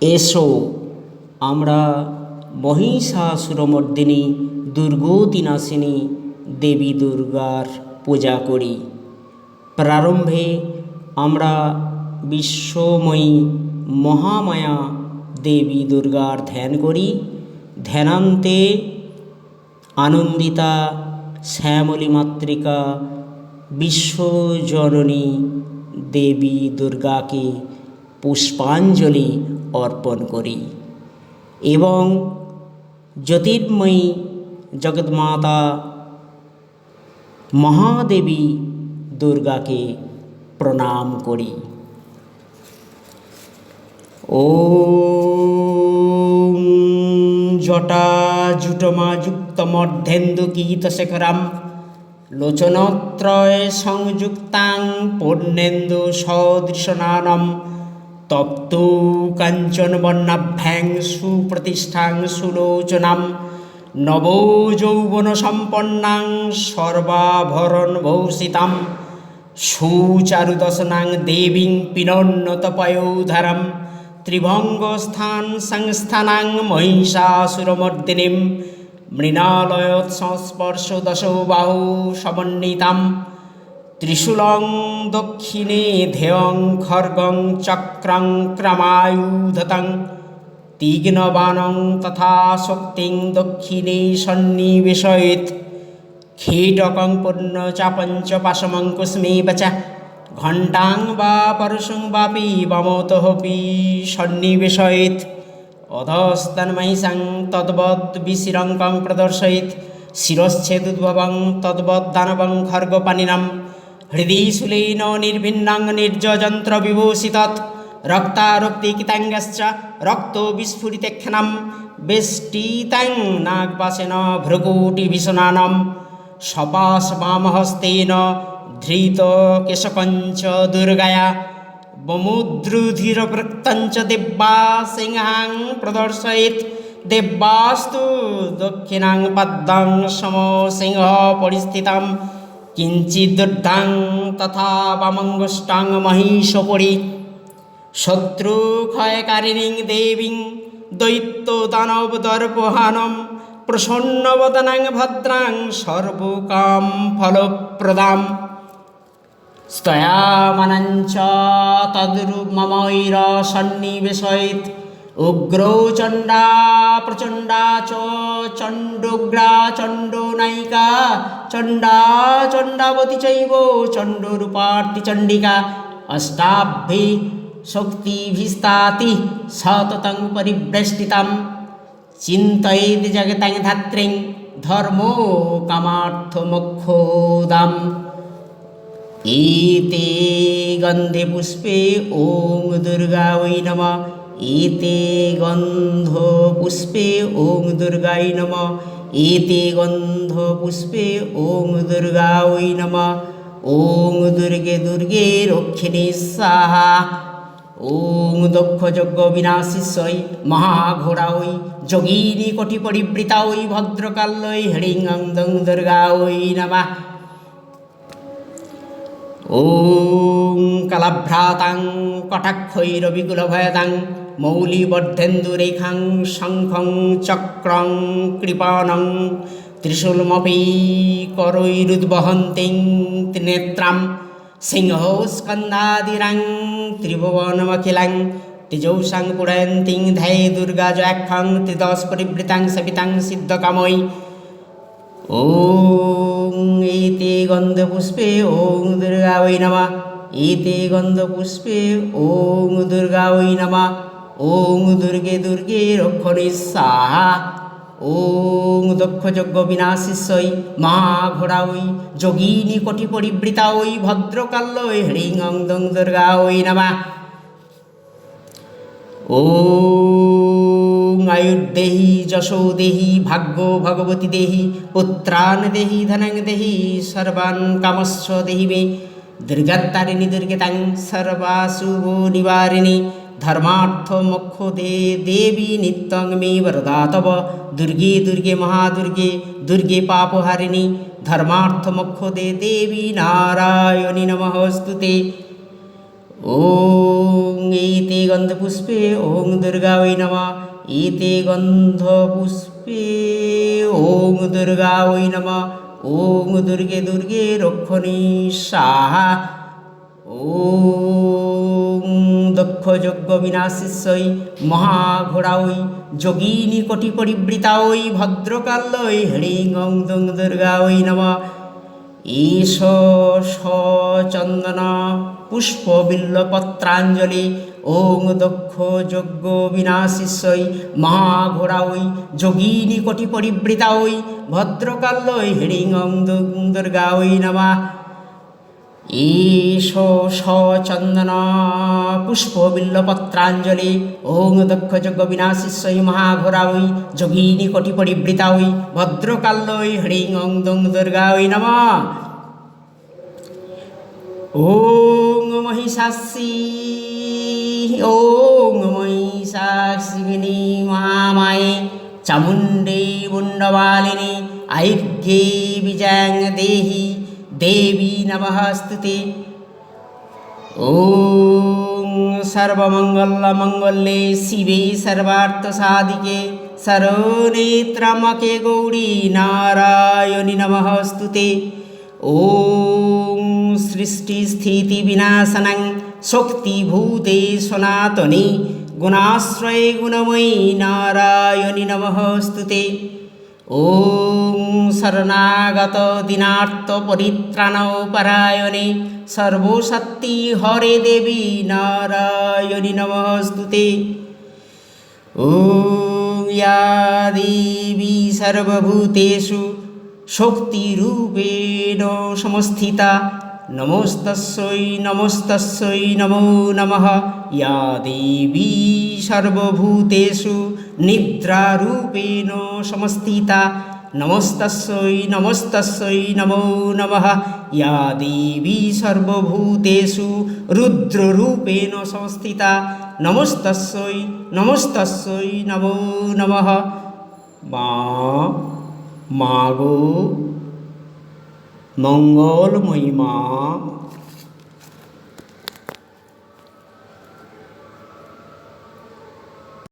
এসো, আমরা মহিষাসুরমর্দিনী দুর্গতিনাশিনী দেবী দুর্গার পূজা করি। প্রারম্ভে আমরা বিশ্বময়ী মহামায়া দেবী দুর্গার ধ্যান করি। ধ্যানান্তে আনন্দিতা শ্যামলী মাতৃকা বিশ্বজননী দেবী দুর্গাকে পুষ্পাঞ্জলি অর্পণ করি। এবং জ্যোতির্ময়ী জগৎমাতা মহাদেবী দুর্গাকে প্রণাম করি। ও জটাজুটমাযুক্তমর্ধেন্দুকীতশেখরাম লোচনত্রয় সংযুক্তাং পূর্ণেন্দু সদৃশনানম তপ্ত কাঞ্চন বন্যাভ্যাং সুপ্রতিষ্ঠাং নব যৌবন সম্পন্না সর্বাভরণ ভৌষিতাম সুচারুদশনাং দেবীং পিনন্নতপয়োধরম ত্রিভঙ্গস্থান সংস্থানাং মহিষাসুরমর্দিনীম মৃণালয়োৎসংস্পর্শ দশবাহু সমন্বিতা ত্রিশূলং দক্ষিণে ধেয়ং খর্গং চক্রং ক্রমায়ুধতং, তীগ্নবাণং তথা শক্তিং দক্ষিণে সন্নিবেশয়েত খেটকং পূর্ণচাপঞ্চ পাশমং কুস্মে বচা, ঘণ্টাং বা পরশুং বাপি বামতহপি সন্নিবেশয়েত অধস্তন্মহিষাং তদ্বদ্ বিশিরঙ্কং প্রদর্শয়েত, শিরশ্ছেদুদ্ভবং তদ্বদ্দানবং খর্গপাণিনাম হৃদি সুলীন নির্ভিন্নাং নির্যযন্ত্র বিভূষিতৎ, রক্তারক্তিকিতাঙ্গশ্চ, রক্ত বিস্ফুরিতেক্ষণম, বেষ্টিতাং নাগবাসেন ভ্রগুটি ভীষণানম সপাশ বামহস্তেন ধৃত কেশকঞ্চ দুর্গায়া, বমুদ্রুধিরবৃত্তঞ্চ দেব্বা সিংহাং প্রদর্শয়িত দেব্বাস্তু দক্ষিণাং পদ্মাং সম সিংহ পরিস্থিতাম। কিঞ্চিদুর্ধাং তথা বামঙ্গুষ্টাং মহিষপরি। শত্রুক্ষয়কারিণীং দেবীং দৈত্য দানব দর্পহানম প্রসন্নবদনাং ভদ্রাং সর্বকাম ফলপ্রদাম। স্তয়ামনঞ্চ তদ্রূপ মমৈর সন্নিবেশয়িত উগ্র চণ্ডা প্রচণ্ডা চ চণ্ডুগ্রা চণ্ডনায়িকা চণ্ডা চণ্ডাবতী চৈব চণ্ডরূপার্তি চণ্ডিকা শক্তি ভিস্তাতি সততং পরিবেষ্টিতাম চিন্তয়েদ জগতাং ধাত্রিং ধর্ম কামার্থ মোক্ষোদাম ইতি গন্ধে পুষ্পে ওং দুর্গা ওই নম ইতি গন্ধ পুষ্পে ওং দুর্গাই নম ইতি গন্ধ পুষ্পে ওং দুর্গা ওই নমা ওং দুর্গে দুর্গে রক্ষিণী সাহা ওং দক্ষযজ্ঞ মহা ঘোড়া ওই যোগিনী কটি পরিবৃতা ওই ভদ্রকাল্যই হ্রিং দং দুর্গা ওই নমা ওং কালাভ্রাতাং কটাক্ষৈরবিকুলভয়তাং মৌলিবদ্ধেন্দুরেখাং শঙ্খং চক্রং কৃপাণং ত্রিশূলমপি করৈরুদ্বহন্তিং ত্রিনেত্রাম সিংহৌ স্কন্দাদিরাং ত্রিভুবনমখিলাং তিজৌষাং পুরয়ন্তিং ধৈ দুর্গা জয়াক্ষং ত্রিদশ পরিবৃতাং সবিতাং সিদ্ধকাময়ী ওং ইতি গন্ধপুষ্পে ওং দুর্গা ওই নমা। এতে গন্ধপুষ্পে ওং দুর্গা ওই নমা। ওং দুর্গে দুর্গে রক্ষণী সাহা ওং দক্ষ দক্ষযজ্ঞ বিনাশিষ্যই মা ঘোড়া ওই যোগিনী কোটি পরিবৃতা ওই ভদ্রকাল্য ওই হ্রিং অং দং দুর্গা ওই নামা। ও আয়ুর্দেহি যশো দেহি ভাগ্য ভগবতী দেহি পুত্রান দেহি ধনং দেহি সর্বান কামস্ব দেহি মে। দুর্গাত্তারিণী দুর্গে তাং সর্বাশুভ নিবারিণী। ধর্মার্থ মোক্ষ দে দেবী নিত্যং মে বরদাতব দুর্গে দুর্গে মহাদুর্গে দুর্গে পাপহারিণী ধর্মার্থ মোক্ষ দে দেবী নারায়ণী নমস্তুতে ওং ইতি গন্ধপুষ্পে ওং দুর্গা ওই নমঃ ইতি গন্ধপুষ্পে ওং দুর্গা ওই নমঃ ওং দুর্গে দুর্গে দক্ষ যজ্ঞ বিনাশিস্যই মহাঘোড়াওই যোগিনী কোটি পরিবৃতাওই ভদ্রকাল্যই হ্রিং ওং দুং দুর্গা ওই নমঃ। ঈশ সচন্দন পুষ্প বিল্লপত্রাঞ্জলি ওং দক্ষ যজ্ঞ বিনাশিস্যই মহাঘোড়া ওই যোগিনী কোটি পরিবৃতা ওই ভদ্রকাল্যই হ্রিং ওং দুং দুর্গা ওই নমঃ। ঈশ সচন্দন পুষ্প বিল্লপত্রাঞ্জলি ওং দক্ষ যজ্ঞ বিনাশিস্যই মহাঘোরা ওই যোগিনী কোটি পরিবৃতা ওই ভদ্রকাল্যই হ্রিং ওং দুং দুর্গা ওই নম ওং মহিষাসি ওং মহিষাসিনী মহামায়ে চামুণ্ডে মুণ্ডমালিনী আয়ুর্ঘে বিজাং দেহি देवी नमः स्तुते ॐ सर्वमङ्गलमङ्गल्ये शिवे सर्वार्थसाधिके सर्वनेत्रमके गौरी नारायणि नमः स्तुते ॐ सृष्टिस्थितिविनाशनं शक्तिभूते सनातने गुणाश्रये गुणमयी नारायणि नमः स्तुते ওম শরণাগত দিনার্থ পরিত্রাণ পরায়ণে সর্বশক্তি হরে দেবী নারায়ণী নমস্তুতে ওম ইয়া দেবী সর্বভূতেষু শক্তিরূপেণ সমস্থিতা নমস্তস্যৈ নমস্তস্যৈ নমো নমঃ ইয়া দেবী সর্বভূতেষু নিদ্রারূপেণ সমস্থিতা নমস্তস্যৈ নমস্তস্যৈ নমো নমঃ ইয়া দেবী সর্বভূতেষু রুদ্ররূপেণ সংস্থিতা নমস্তস্যৈ নমস্তস্যৈ নমো নমঃ মা মাগো মঙ্গলময়ী মা